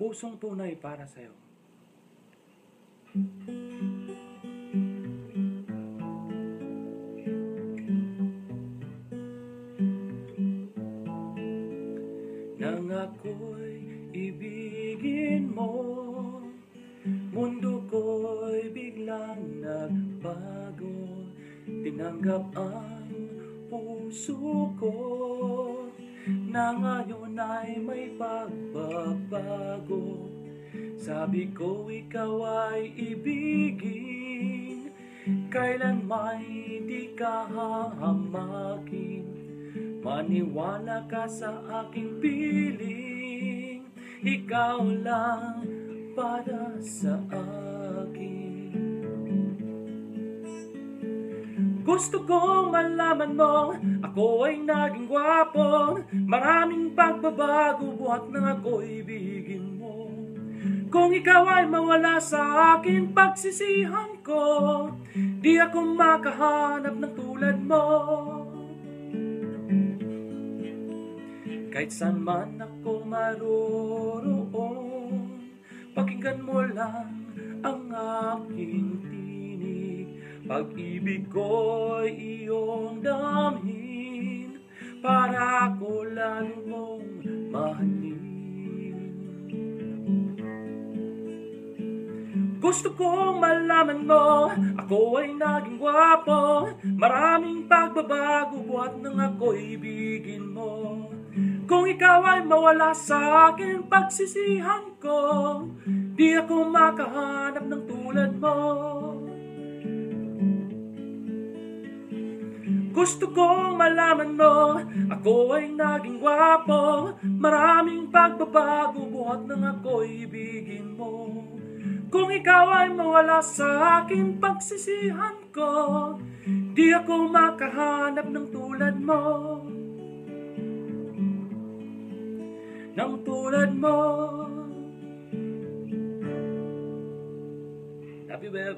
pusong tunay para sa'yo. Nang ako'y ibigin mo Mundo ko'y biglang nagbago Tinanggap ang puso ko Na ngayon ay may pagbabago. Sabi ko ikaw ay ibigin. Kailan may di ka hahamakin? Maniwala ka sa aking piling. Ikaw lang para sa akin Gusto kong malaman mo Ako ay naging gwapo. Maraming pagbabago Buhat na ako'y ibigin mo. Kung ikaw ay mawala sa akin Pagsisihan ko. Di ako makahanap ng tulad mo. Kahit saan man ako maroroon Pakinggan mo lang ang aking Pag-ibig ko'y iyong damhin Para ako lalo mong mahalin. Gusto kong malaman mo Ako ay naging gwapo. Maraming pagbabago Buhat nang ako'y ibigin mo. Kung ikaw ay mawala sa akin, pagsisihan ko Di ako makahanap ng tulad mo Gusto kong malaman mo Ako ay naging gwapo Maraming pagbabago Buhat nang ako'y ibigin mo Kung ikaw ay mawala sa akin, pagsisihan ko Di ako makahanap ng tulad mo ng tulad mo. Happy Web!